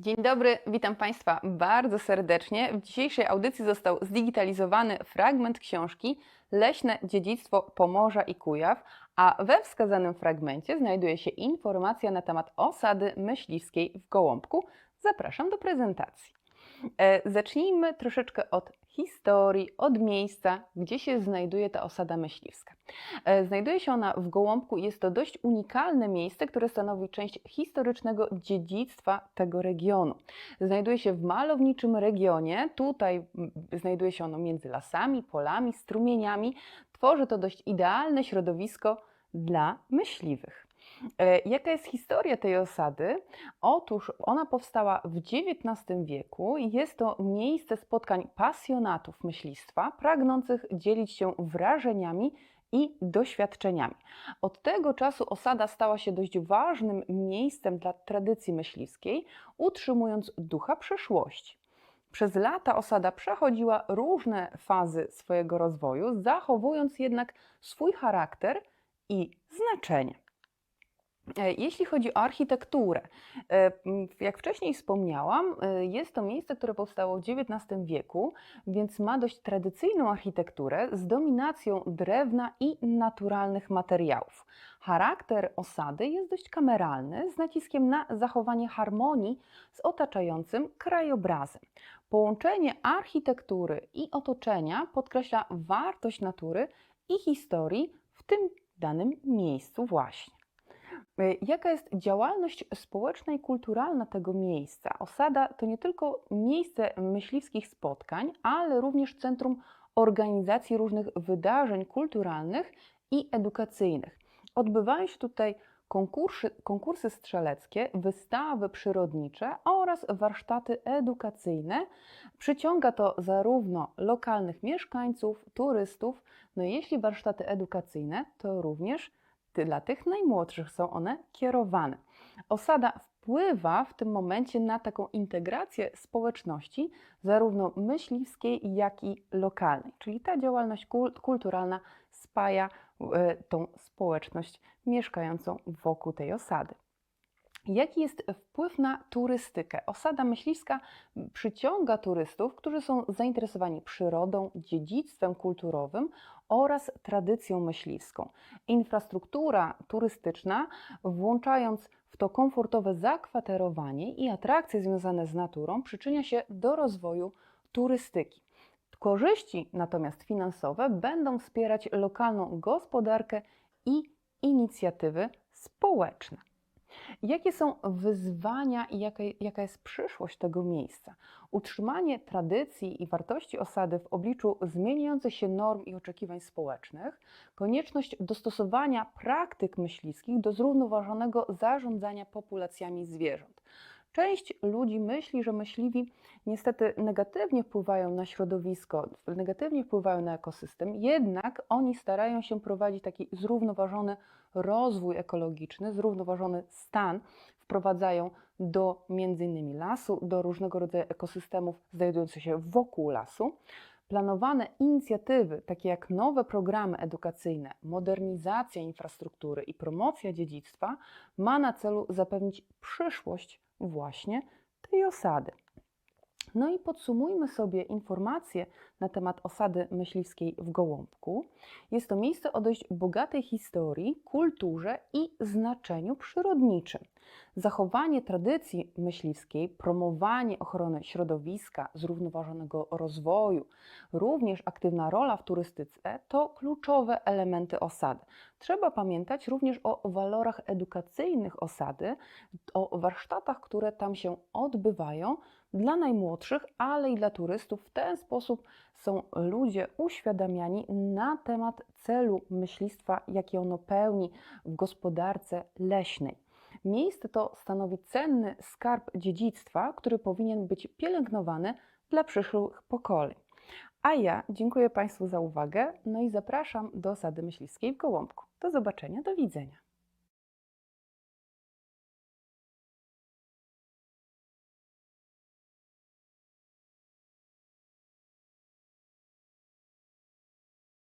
Dzień dobry, witam Państwa bardzo serdecznie. W dzisiejszej audycji został zdigitalizowany fragment książki Leśne dziedzictwo Pomorza i Kujaw, a we wskazanym fragmencie znajduje się informacja na temat osady myśliwskiej w Gołąbku. Zapraszam do prezentacji. E, Zacznijmy troszeczkę od historii, od miejsca, gdzie się znajduje ta osada myśliwska. E, Znajduje się ona w Gołąbku. Jest to dość unikalne miejsce, które stanowi część historycznego dziedzictwa tego regionu. Znajduje się w malowniczym regionie. Tutaj mm, znajduje się ono między lasami, polami, strumieniami. Tworzy to dość idealne środowisko dla myśliwych. E, Jaka jest historia tej osady? Otóż ona powstała w XIX wieku. Jest to miejsce spotkań pasjonatów myślistwa, pragnących dzielić się wrażeniami i doświadczeniami. Od tego czasu osada stała się dość ważnym miejscem dla tradycji myśliwskiej, utrzymując ducha przeszłości. Przez lata osada przechodziła różne fazy swojego rozwoju, zachowując jednak swój charakter i znaczenie. E, Jeśli chodzi o architekturę, e, jak wcześniej wspomniałam, e, jest to miejsce, które powstało w XIX wieku, więc ma dość tradycyjną architekturę z dominacją drewna i naturalnych materiałów. Charakter osady jest dość kameralny, z naciskiem na zachowanie harmonii z otaczającym krajobrazem. Połączenie architektury i otoczenia podkreśla wartość natury i historii w tym danym miejscu właśnie. Y, Jaka jest działalność społeczna i kulturalna tego miejsca? Osada to nie tylko miejsce myśliwskich spotkań, ale również centrum organizacji różnych wydarzeń kulturalnych i edukacyjnych. Odbywają się tutaj konkursy, konkursy strzeleckie, wystawy przyrodnicze oraz warsztaty edukacyjne. Przyciąga to zarówno lokalnych mieszkańców, turystów, no i jeśli warsztaty edukacyjne, to również dla tych najmłodszych są one kierowane. Osada wpływa w tym momencie na taką integrację społeczności, zarówno myśliwskiej, jak i lokalnej. Czyli ta działalność kul- kulturalna spaja e, tą społeczność mieszkającą wokół tej osady. Jaki jest wpływ na turystykę? Osada myśliwska przyciąga turystów, którzy są zainteresowani przyrodą, dziedzictwem kulturowym oraz tradycją myśliwską. Infrastruktura turystyczna, włączając w to komfortowe zakwaterowanie i atrakcje związane z naturą, przyczynia się do rozwoju turystyki. Korzyści natomiast finansowe będą wspierać lokalną gospodarkę i inicjatywy społeczne. Jakie są wyzwania i jaka, jaka jest przyszłość tego miejsca? Utrzymanie tradycji i wartości osady w obliczu zmieniających się norm i oczekiwań społecznych, konieczność dostosowania praktyk myśliwskich do zrównoważonego zarządzania populacjami zwierząt. Część ludzi myśli, że myśliwi niestety negatywnie wpływają na środowisko, negatywnie wpływają na ekosystem, jednak oni starają się prowadzić taki zrównoważony rozwój ekologiczny, zrównoważony stan, wprowadzają do między innymi lasu, do różnego rodzaju ekosystemów znajdujących się wokół lasu. Planowane inicjatywy, takie jak nowe programy edukacyjne, modernizacja infrastruktury i promocja dziedzictwa, ma na celu zapewnić przyszłość właśnie tej osady. No i podsumujmy sobie informacje na temat osady myśliwskiej w Gołąbku. Jest to miejsce o dość bogatej historii, kulturze i znaczeniu przyrodniczym. Zachowanie tradycji myśliwskiej, promowanie ochrony środowiska, zrównoważonego rozwoju, również aktywna rola w turystyce to kluczowe elementy osady. Trzeba pamiętać również o walorach edukacyjnych osady, o warsztatach, które tam się odbywają dla najmłodszych, ale i dla turystów. W ten sposób są ludzie uświadamiani na temat celu myślistwa, jakie ono pełni w gospodarce leśnej. Miejsce to stanowi cenny skarb dziedzictwa, który powinien być pielęgnowany dla przyszłych pokoleń. A ja dziękuję Państwu za uwagę, no i zapraszam do osady myśliwskiej w Gołąbku. Do zobaczenia, do widzenia.